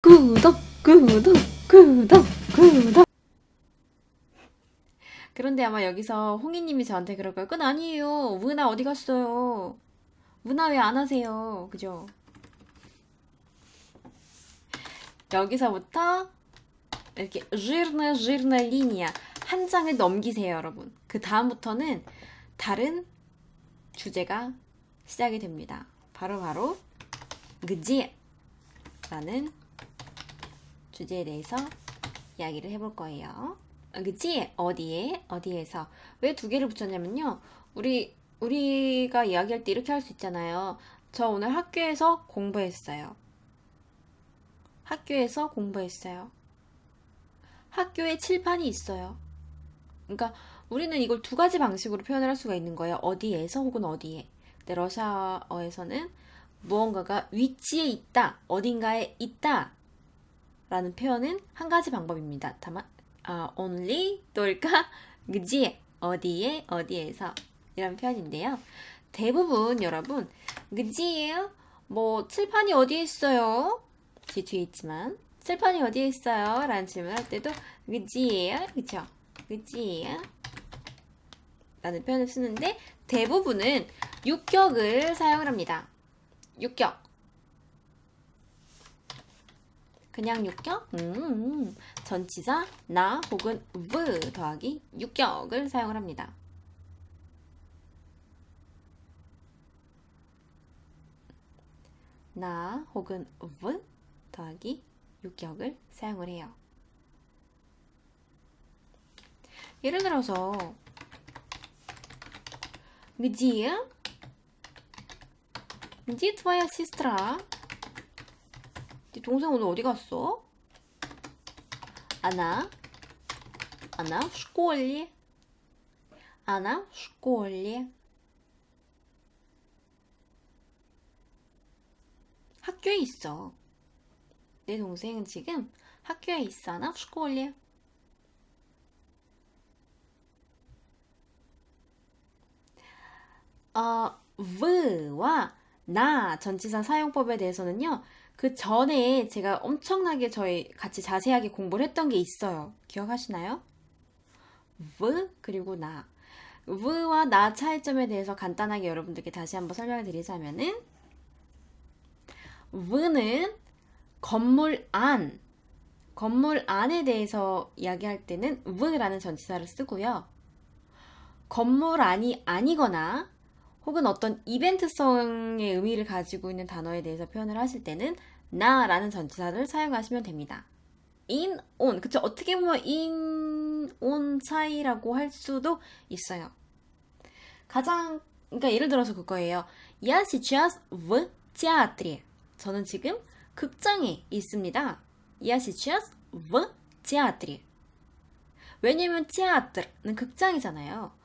구독 구독 구독 구독 그런데 아마 여기서 홍이님이 저한테 그럴 거예요. 그건 아니에요. 문화 어디 갔어요? 문화 왜 안 하세요? 그죠? 여기서부터 이렇게 жирная жирная 리니아 한 장을 넘기세요, 여러분. 그 다음부터는 다른 주제가 시작이 됩니다. 바로 바로 그지 라는 주제에 대해서 이야기를 해볼 거예요. 그치? 어디에? 어디에서? 왜 두 개를 붙였냐면요. 우리, 우리가 이야기할 때 이렇게 할 수 있잖아요. 저 오늘 학교에서 공부했어요. 학교에서 공부했어요. 학교에 칠판이 있어요. 그러니까 우리는 이걸 두 가지 방식으로 표현을 할 수가 있는 거예요. 어디에서 혹은 어디에. 근데 러시아어에서는 무언가가 위치에 있다, 어딘가에 있다 라는 표현은 한 가지 방법입니다. 다만 아, only, 또일까, 그지, 어디에, 어디에서 이런 표현인데요. 대부분 여러분 그지예요? 뭐 칠판이 어디에 있어요? 제 뒤에 있지만 칠판이 어디에 있어요? 라는 질문할 때도 그지예요? 그쵸? 그지예요? 라는 표현을 쓰는데 대부분은 육격을 사용을 합니다. 육격. 그냥 육격? 음, 전치사 나 혹은 v 더하기 육격을 사용을 합니다. 나 혹은 v 더하기 육격을 사용을 해요. 예를 들어서 где где твоя сестра? 네 동생 오늘 어디 갔어? Она Она в школе. Она в школе. 학교에 있어. 내 동생은 지금 학교에 있어. Она в школе. 어, v와 나 전치사 사용법에 대해서는요. 그 전에 제가 엄청나게 저희 같이 자세하게 공부를 했던 게 있어요. 기억하시나요? v 그리고 나. v와 나 차이점에 대해서 간단하게 여러분들께 다시 한번 설명을 드리자면은 v는 건물 안 건물 안에 대해서 이야기할 때는 v라는 전치사를 쓰고요. 건물 안이 아니거나 혹은 어떤 이벤트성의 의미를 가지고 있는 단어에 대해서 표현을 하실 때는 나라는 전치사를 사용하시면 됩니다. in, on. 그쵸? 어떻게 보면 in, on 차이라고 할 수도 있어요. 가장, 그러니까 예를 들어서 그거예요. Я сейчас в театре. 저는 지금 극장에 있습니다. Я сейчас в театре. 왜냐면 теаtr는 극장이잖아요.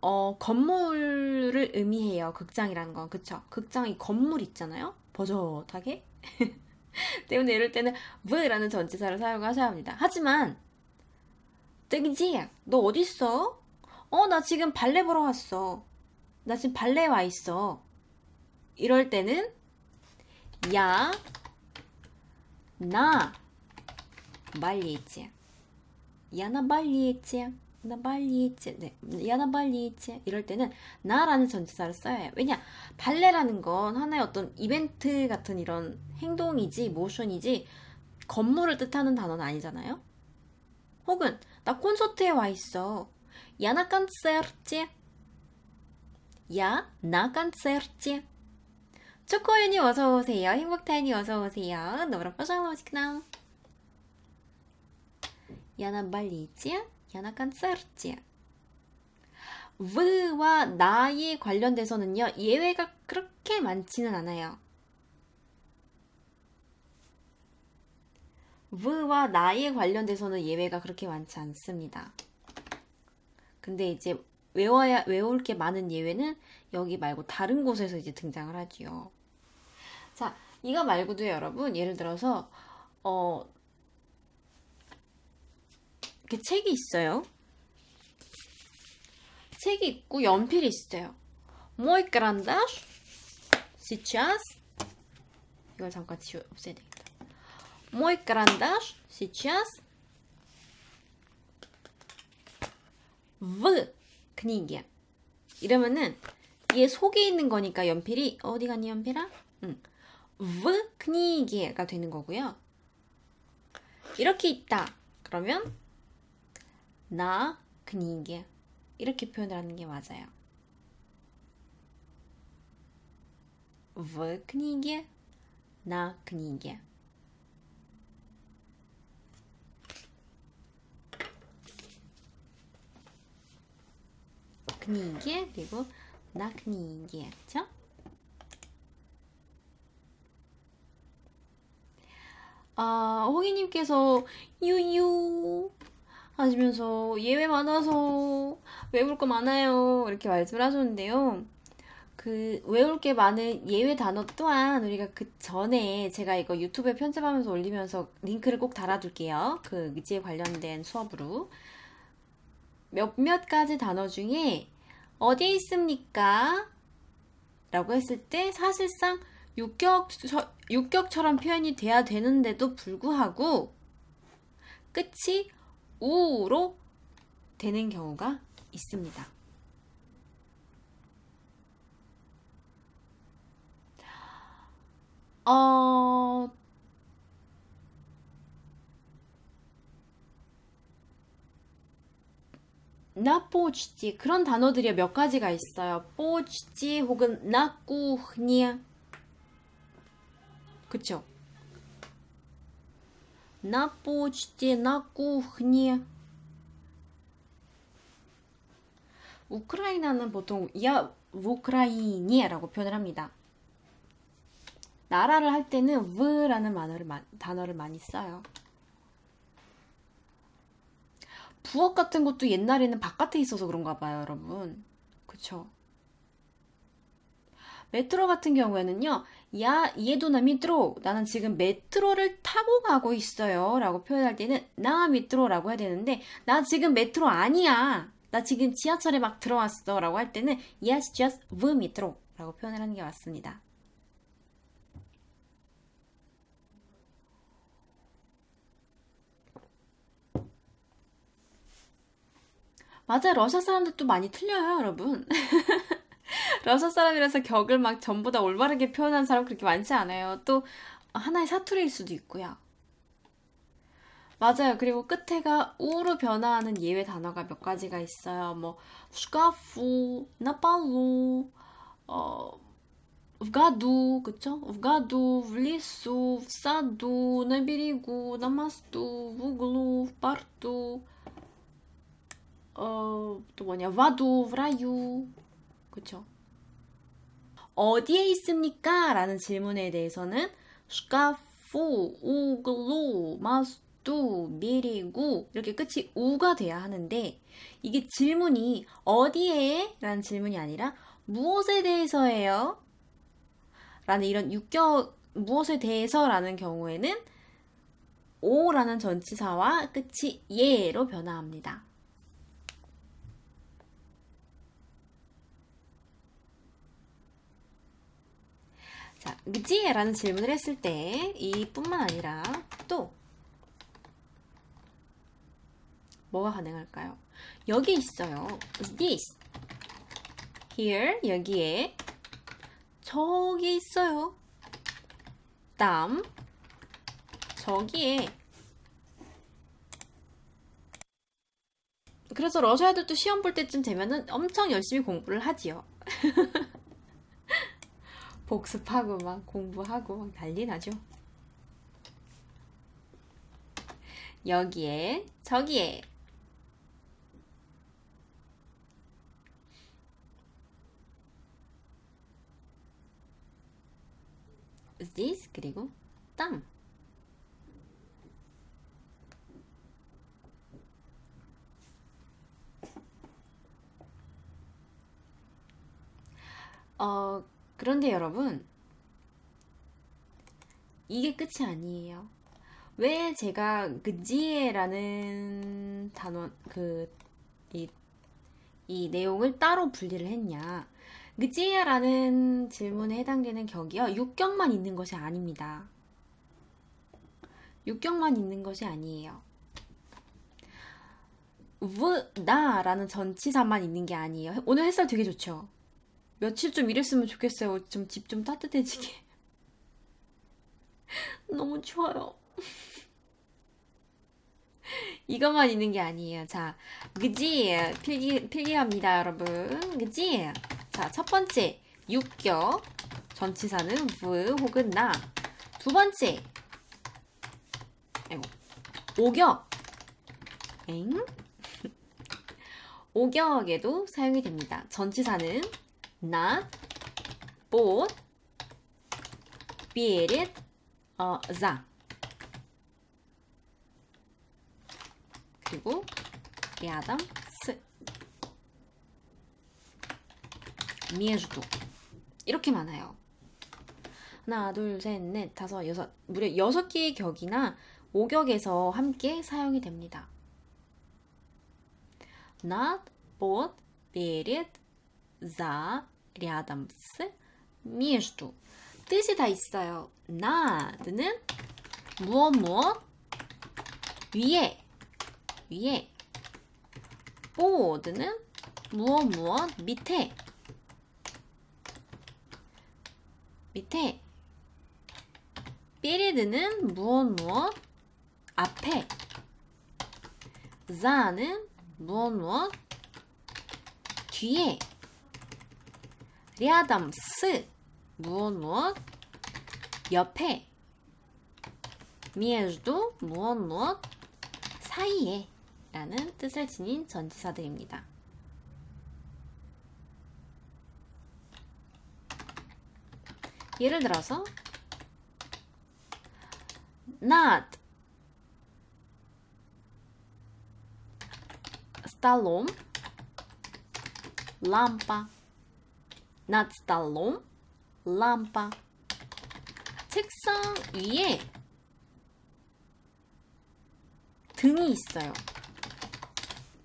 어, 건물을 의미해요. 극장이라는 건. 그쵸? 극장이 건물 있잖아요? 버젓하게. 때문에 이럴 때는 v라는 전치사를 사용하셔야 합니다. 하지만 뜨기지? 너 어딨어? 어, 나 지금 발레 보러 왔어. 나 지금 발레 와 있어. 이럴 때는 야, 나, 말리지. 야, 나 말리지. 나 빨리 있지. 네. 야, 나 빨리 있지. 이럴 때는 나라는 전치사를 써야 해요. 왜냐? 발레라는 건 하나의 어떤 이벤트 같은 이런 행동이지, 모션이지, 건물을 뜻하는 단어는 아니잖아요? 혹은, 나 콘서트에 와 있어. 야, 나 콘서트. 야, 나 콘서트. 초코윤이 어서오세요. 행복타인이 어서오세요. 너무나 빠져나오시구나. 야, 나 빨리 있지? Я на концерте. v와 나에 관련돼서는요, 예외가 그렇게 많지는 않아요. v와 나에 관련돼서는 예외가 그렇게 많지 않습니다. 근데 이제 외워야, 외울 게 많은 예외는 여기 말고 다른 곳에서 이제 등장을 하지요. 자, 이거 말고도 여러분, 예를 들어서, 어, 이렇게 책이 있어요. 책이 있고 연필이 있어요. Muy grande. Сейчас. 이걸 잠깐 지워 없애야 되겠다. Muy grande. Сейчас. 이러면은 얘 속에 있는 거니까 연필이 어디 갔니 연필아? 응. В книге가 되는 거고요. 이렇게 있다. 그러면 나 книге 이렇게 표현을 하는 게 맞아요. в книге, на книге. книге 그리고 на книге. 그렇죠? 아, 호기님께서 유유 하시면서 예외 많아서 외울 거 많아요 이렇게 말씀을 하셨는데요. 그 외울 게 많은 예외 단어 또한 우리가 그 전에 제가 이거 유튜브에 편집하면서 올리면서 링크를 꼭 달아둘게요. 그 의지에 관련된 수업으로 몇몇 가지 단어 중에 어디에 있습니까? 라고 했을 때 사실상 육격, 육격처럼 표현이 돼야 되는데도 불구하고 끝이 우로 되는 경우가 있습니다. 어... 나뽀지지 그런 단어들이 몇 가지가 있어요. 뽀지지 혹은 나꾸니 그쵸? на почте, на кухне 우크라이나는 보통 야 우크라이니라고 표현을 합니다. 나라를 할 때는 v라는 단어를, 단어를 많이 써요. 부엌 같은 것도 옛날에는 바깥에 있어서 그런가 봐요, 여러분. 그쵸? 메트로 같은 경우에는요, 야, 얘도 나 미트로. 나는 지금 메트로를 타고 가고 있어요. 라고 표현할 때는 나 미트로라고 해야 되는데, 나 지금 메트로 아니야. 나 지금 지하철에 막 들어왔어. 라고 할 때는 yes, just v metro. 라고 표현을 하는 게 맞습니다. 맞아, 러시아 사람들도 많이 틀려요, 여러분. 러시아 사람이라서 격을 막 전부 다 올바르게 표현한 사람 그렇게 많지 않아요. 또 하나의 사투리일 수도 있고요. 맞아요. 그리고 끝에가 우로 변화하는 예외 단어가 몇 가지가 있어요. 뭐 슈카프, 나팔루, 어, 우가두, 그쵸? 우가두, влісу, в саду, на берегу, на мосту, в углу, в порту, 어, 또 뭐냐, в аду, в раю, 그쵸? 어디에 있습니까? 라는 질문에 대해서는 슈카프, 우글루, 마스두, 미리구 이렇게 끝이 우가 돼야 하는데 이게 질문이 어디에? 라는 질문이 아니라 무엇에 대해서예요? 라는 이런 육격 무엇에 대해서라는 경우에는 오라는 전치사와 끝이 예로 변화합니다. 자, 그지 라는 질문을 했을 때 이뿐만 아니라 또 뭐가 가능할까요? 여기 있어요. this here 여기에 저기 있어요. 땀 저기에 그래서 러시아 애들도 시험 볼 때쯤 되면은 엄청 열심히 공부를 하지요. 복습하고 막 공부하고 막 난리 나죠. 여기에 저기에 this 그리고 땀어 그런데 여러분, 이게 끝이 아니에요. 왜 제가 그지에라는 단원, 그, 이, 이 내용을 따로 분리를 했냐. 그지에라는 질문에 해당되는 격이요. 육격만 있는 것이 아닙니다. 육격만 있는 것이 아니에요. 브, 나라는 전치사만 있는 게 아니에요. 오늘 햇살 되게 좋죠? 며칠 좀 이랬으면 좋겠어요. 좀 집좀 따뜻해지게. 너무 좋아요. 이것만 있는 게 아니에요. 자, 그지? 필기, 필기합니다, 여러분. 그지? 자, 첫 번째, 육격. 전치사는 브 혹은 나. 두 번째, 아이고, 오격. 엥? 오격에도 사용이 됩니다. 전치사는 not, both, перед, 어, за. 그리고 рядом с. между. 이렇게 많아요. 하나, 둘, 셋, 넷, 다섯, 여섯. 무려 여섯 개의 격이나 오격에서 함께 사용이 됩니다. not, под, перед, за, рядом с, между. 뜻이 다 있어요. nad는 무엇 무엇 위에 위에 pod는 무엇 무엇 밑에 밑에 베레드는 무엇 무엇 앞에 자는 무엇 무엇 뒤에 рядом с 무엇 무엇 옆에 между 무엇 무엇 사이에 라는 뜻을 지닌 전치사들입니다. 예를 들어서 над столом лампа над столом лампа 책상 위에 등이 있어요.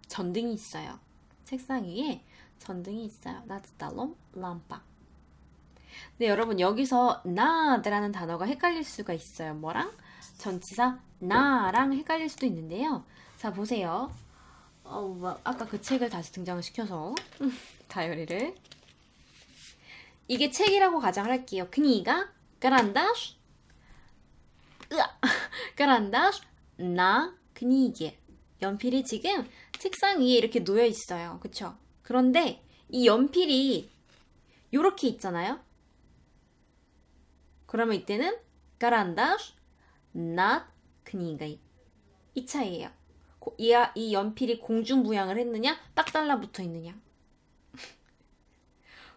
전등이 있어요. 책상 위에 전등이 있어요. nад столом лампа 네, 여러분 여기서 나드라는 단어가 헷갈릴 수가 있어요. 뭐랑? 전치사 나랑 헷갈릴 수도 있는데요. 자, 보세요. 어, 뭐, 아까 그 책을 다시 등장시켜서 다이어리를 이게 책이라고 가정할게요. 그니가 그란다시 으아 그란다시 나 그니게 연필이 지금 책상 위에 이렇게 놓여 있어요. 그쵸? 그런데 이 연필이 요렇게 있잖아요. 그러면 이때는 그란다시 나 그니가 이 차이에요. 이, 이 연필이 공중부양을 했느냐 딱 달라붙어 있느냐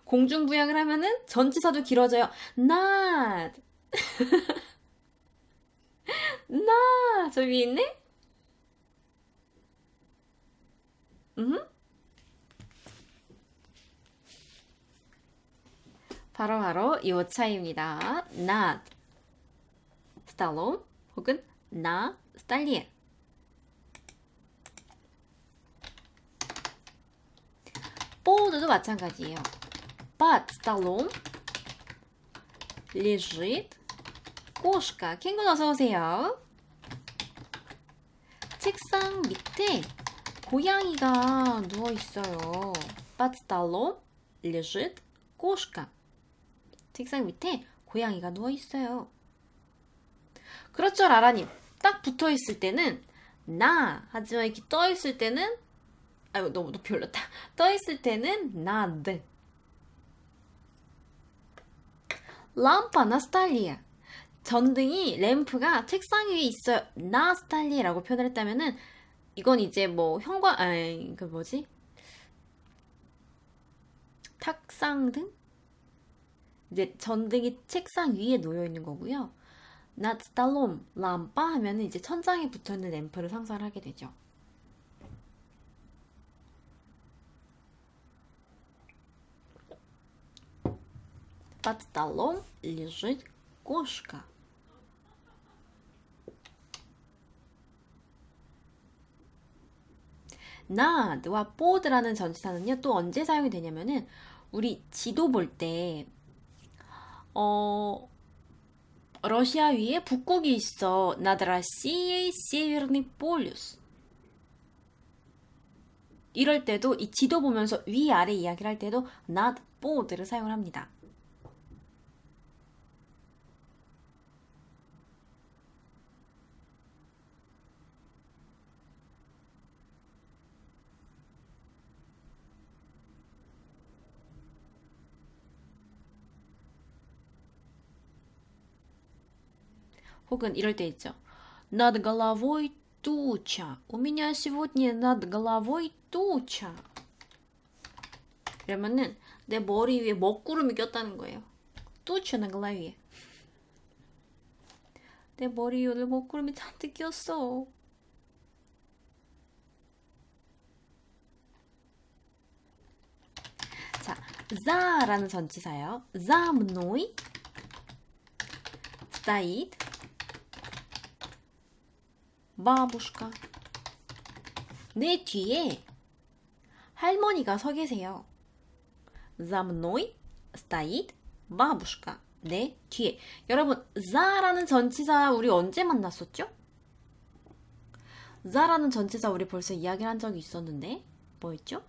공중부양을 하면은 전치사도 길어져요. not. not. 저 위에 있네? 음? 바로바로 이 차이입니다. not. 스탈롬 혹은 나 스탈리에. 보드도 마찬가지예요. Под столом лежит кошка. 캥거루 어서 오세요. 책상 밑에 고양이가 누워 있어요. Под столом лежит кошка. 책상 밑에 고양이가 누워 있어요. 그렇죠, 라라님. 딱 붙어 있을 때는 나 하지만 이렇게 떠 있을 때는 아유 너무 높이 올렸다. 떠 있을 때는 나 람파 나스탈리아. 전등이 램프가 책상 위에 있어요. 나스탈리라고 표현을 했다면은 이건 이제 뭐 현관 아그 뭐지? 탁상등? 이제 전등이 책상 위에 놓여 있는 거고요. 나스탈롬 람파 하면은 이제 천장에 붙어 있는 램프를 상상을 하게 되죠. Под столом лежит кошка. nad와 board라는 전치사는요 또 언제 사용이 되냐면은 우리 지도 볼 때 어, 러시아 위에 북극이 있어. над Россией северный полюс. 이럴 때도 이 지도 보면서 위아래 이야기를 할 때도 not board를 사용을 합니다. 혹은 이럴 때 있죠. над головой туча. У меня сегодня над головой туча. 이러면은 내 머리 위에 먹구름이 꼈다는 거예요. туча на голове. 내 머리 위에 먹구름이 잔뜩 꼈어. 자, за라는 전치사요. за мной стоит 바부슈카. 내 뒤에 할머니가 서 계세요. За мной стоит бабушка. 내 뒤에. 여러분, 자라는 전치사 우리 언제 만났었죠? 자라는 전치사 우리 벌써 이야기를 한 적이 있었는데 뭐였죠?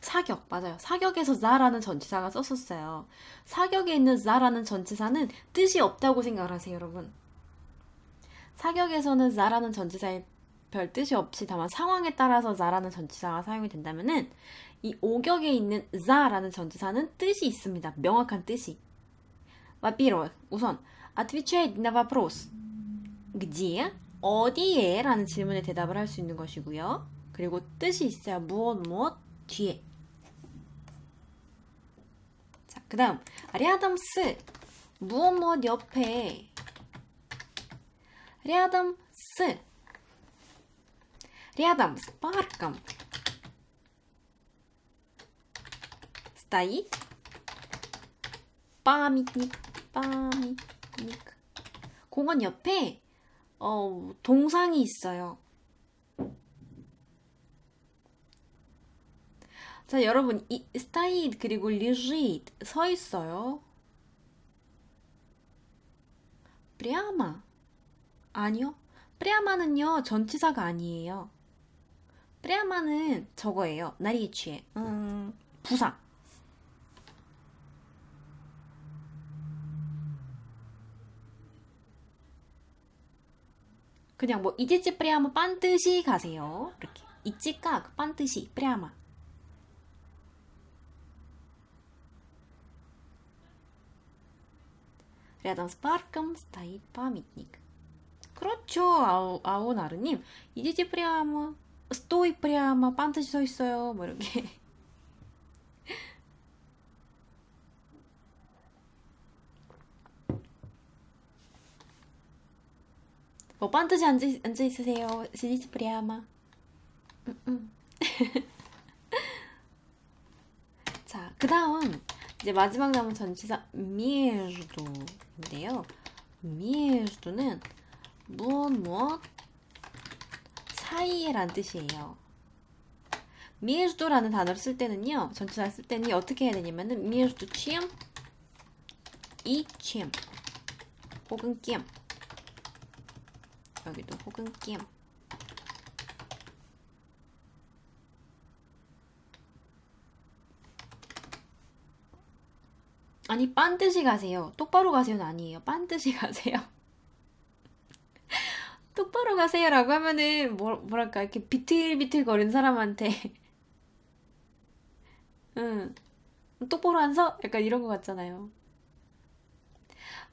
사격 맞아요. 사격에서 자라는 전치사가 썼었어요. 사격에 있는 자라는 전치사는 뜻이 없다고 생각을 하세요, 여러분. 사격에서는 자라는 전치사에 별 뜻이 없이 다만 상황에 따라서 자라는 전치사가 사용이 된다면은 이 오격에 있는 자라는 전치사는 뜻이 있습니다. 명확한 뜻이. Во-первых, 우선 отвечать на вопрос где 어디에 라는 질문에 대답을 할 수 있는 것이고요. 그리고 뜻이 있어야 무엇 무엇 뒤에 그 다음 рядом с 무엇 무엇 옆에 рядом с рядом с парком стоит памятник памятник 공원 옆에 어, 동상이 있어요. 자, 여러분, 이, 스타잇 그리고 лежит 서 있어요. прямо 아니요. прямо는요, 전치사가 아니에요. прямо는 저거예요. 날이 취해. 음, 부사. 그냥 뭐 이지찌 프레아마 반드시 가세요. 이렇게 이찌깍 반드시 프레아마 Рядом с парком стоит памятник. 그렇죠, 아오, 아오나르님. идите прямо. Стой прямо. 반드시 서 있어요. 뭐 이렇게. 뭐 반드시 앉아, 앉아 있으세요. сидите прямо. 음, 음. 자, 그 다음 이제 마지막 남은 전치사 미에르도 인데요. меж도는 무엇 무엇 사이에란 뜻이에요. меж도라는 단어를 쓸 때는요. 전치사 쓸 때는 어떻게 해야 되냐면은 меж도 취음 이 취음 혹은 끼음 여기도 혹은 끼음 아니 빤뜻이 가세요. 똑바로 가세요는 아니에요. 빤뜻이 가세요. 똑바로 가세요라고 하면은 뭐, 뭐랄까 이렇게 비틀비틀 거리는 사람한테 응 똑바로 한서 약간 이런 거 같잖아요.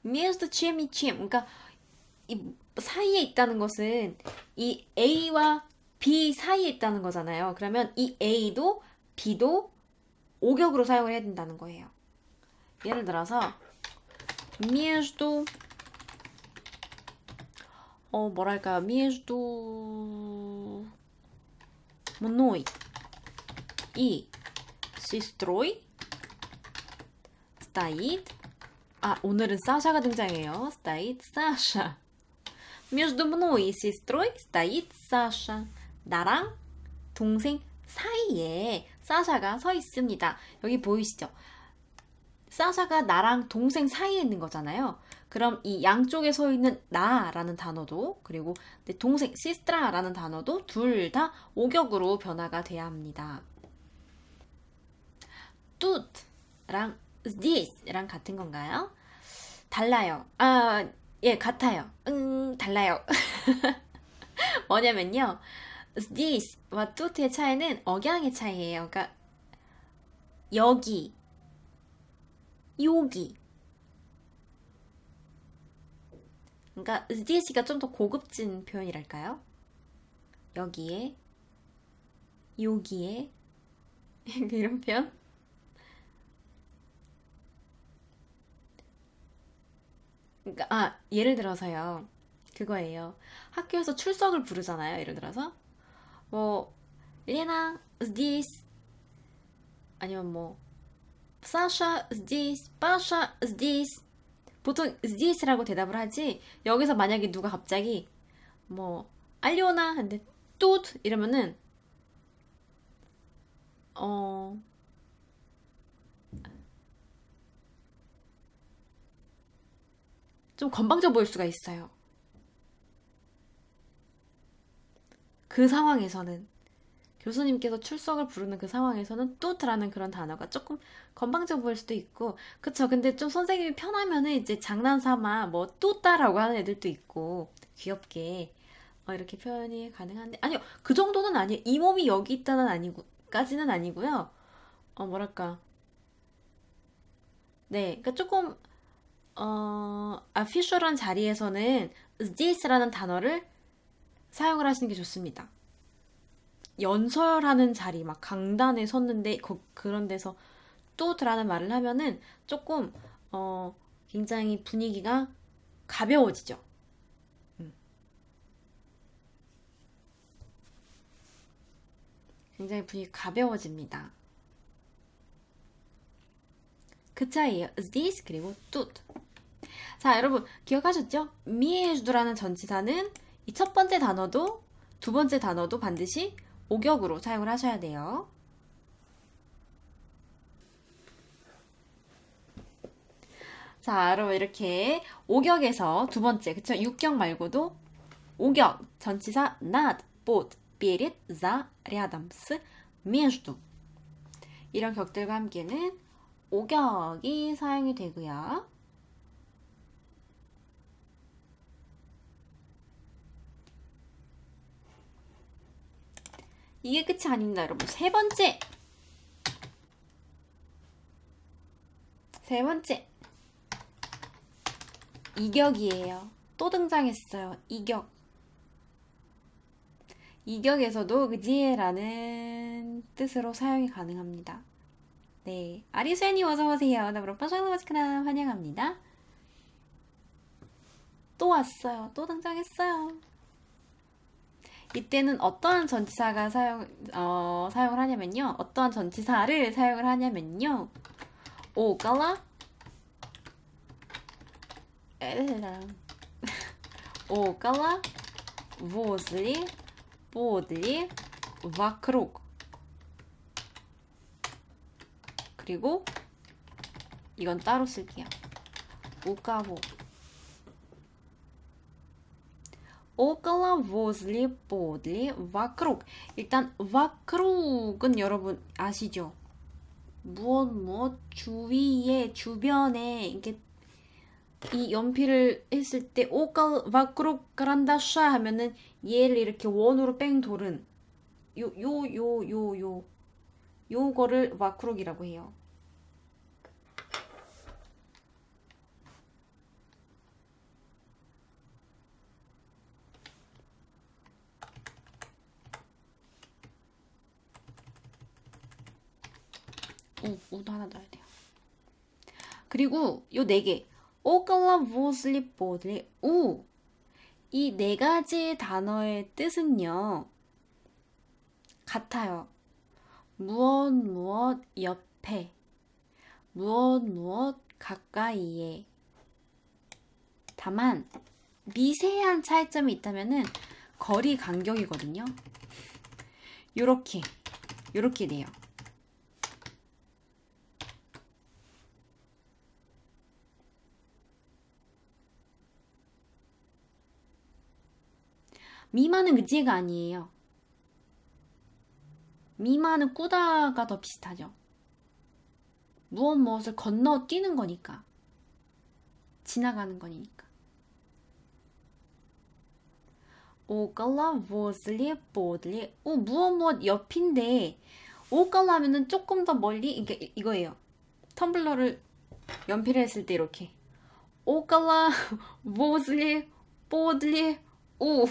미에스도 취미 취미 그러니까 이 사이에 있다는 것은 이 A와 B 사이에 있다는 거잖아요. 그러면 이 A도 B도 오격으로 사용을 해야 된다는 거예요. 예를 들어서 между 어 뭐랄까 между мной и сестрой стоит 아, 오늘은 사샤가 등장해요. стоит Саша. Между мной и сестрой стоит Саша. 나랑 동생 사이에 사샤가 서 있습니다. 여기 보이시죠? 사샤가 나랑 동생 사이에 있는 거잖아요. 그럼 이 양쪽에 서 있는 나라는 단어도 그리고 내 동생 시스트라라는 단어도 둘 다 오격으로 변화가 돼야 합니다. 뚜랑 this랑 같은 건가요? 달라요. 아, 예, 같아요. 음, 달라요. 뭐냐면요. this와 뚜트의 차이는 억양의 차이예요. 그러니까 여기, 여기. 그러니까 this가 좀 더 고급진 표현이랄까요? 여기에, 여기에 이런 표현? 그러니까 아 예를 들어서요 그거예요 학교에서 출석을 부르잖아요 예를 들어서 뭐 레나 здесь 아니면 뭐 Саша здесь, Паша здесь. 보통 здес라고 대답을 하지 여기서 만약에 누가 갑자기 뭐 알려나 근데 тут 이러면은 어 좀 건방져 보일 수가 있어요. 그 상황에서는 교수님께서 출석을 부르는 그 상황에서는 뚜트라는 그런 단어가 조금 건방져 보일 수도 있고 그쵸? 근데 좀 선생님이 편하면은 이제 장난삼아 뭐 뚜따라고 하는 애들도 있고 귀엽게. 어, 이렇게 표현이 가능한데 아니요. 그 정도는 아니에요. 이 몸이 여기 있다는 아니고 까지는 아니고요. 어 뭐랄까. 네. 그러니까 조금 어, official한 자리에서는 this라는 단어를 사용을 하시는 게 좋습니다. 연설하는 자리 막 강단에 섰는데 거, 그런 데서 또드라는 말을 하면은 조금 어 굉장히 분위기가 가벼워지죠. 음. 굉장히 분위기 가벼워집니다. 그 차이에요. This 그리고 tut. 자 여러분 기억하셨죠? 미에주라는 전치사는 이 첫 번째 단어도 두 번째 단어도 반드시 오격으로 사용을 하셔야 돼요. 자, 여러분 이렇게 오격에서 두 번째, 그쵸? 육격 말고도 오격, 전치사 над, под, перед, за, рядом с, между 이런 격들과 함께는 오격이 사용이 되고요. 이게 끝이 아닙니다, 여러분. 세 번째. 세 번째. 이격이에요. 또 등장했어요. 이격. 이격에서도 그지라는 뜻으로 사용이 가능합니다. 네, 아리수연님 어서오세요. 나 그럼 빠샹노마스크나 환영합니다. 또 왔어요. 또 등장했어요. 이때는 어떠한 전치사가 사용, 어, 사용을 하냐면요. 어떠한 전치사를 사용을 하냐면요. 오, 깔라? 오, 깔라? возле, подле, вокруг. 그리고 이건 따로 쓸게요. 우까보 около, возле, подле, вокруг. 일단 вокруг은 여러분 아시죠? 무엇 뭐 주위에 주변에 이렇게 이 연필을 했을 때 오깔 와크룩 그란다샤 하면은 얘를 이렇게 원으로 뺑 돌은 요요 요 요요 요거를 와크룩이라고 해요. 우, 우도 하나 넣어야 돼요. 그리고 요 네 개. 오글라 보슬리 보들리 우. 이 네 가지 단어의 뜻은요. 같아요. 무엇 무엇 옆에 무엇 무엇 가까이에 다만 미세한 차이점이 있다면은 거리 간격이거든요. 요렇게 요렇게 돼요. 미만은 의지가 아니에요. 미만은 꾸다가 더 비슷하죠. 무엇 무엇을 건너 뛰는 거니까. 지나가는 거니까. 오갈라 возле подле 오 무엇 무엇 옆인데 오갈라 하면은 조금 더 멀리 이게 이거예요. 텀블러를 연필을 했을 때 이렇게 오갈라 возле подле 오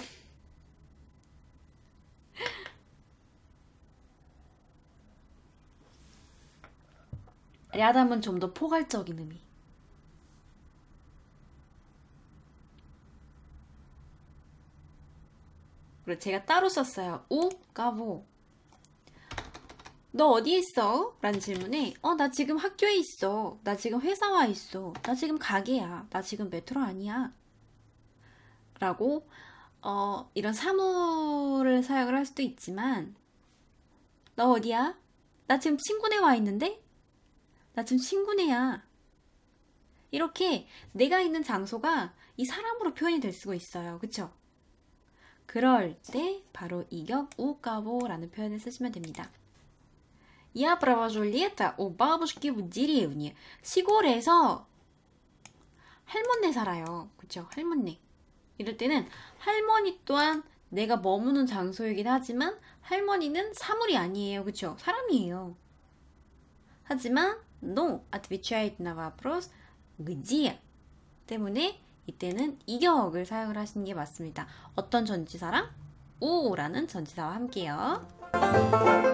야담은 좀 더 포괄적인 의미. 그리고 제가 따로 썼어요. 우, 까보. 너 어디 있어? 라는 질문에 어, 나 지금 학교에 있어. 나 지금 회사 와 있어. 나 지금 가게야. 나 지금 메트로 아니야. 라고 어, 이런 사물을 사용을 할 수도 있지만 너 어디야? 나 지금 친구네 와 있는데? 나 지금 친구네야. 이렇게 내가 있는 장소가 이 사람으로 표현이 될 수가 있어요. 그쵸? 그럴 때 바로 이격 우까보라는 표현을 쓰시면 됩니다. Я провожу лето у бабушки в деревне. 시골에서 할머니 살아요. 그쵸? 할머니. 이럴 때는 할머니 또한 내가 머무는 장소이긴 하지만 할머니는 사물이 아니에요. 그쵸? 사람이에요. 하지만 no отвечает на вопрос где 때문에 이때는 이격을 사용을 하시는 게 맞습니다. 어떤 전치사랑 우라는 전치사와 함께요.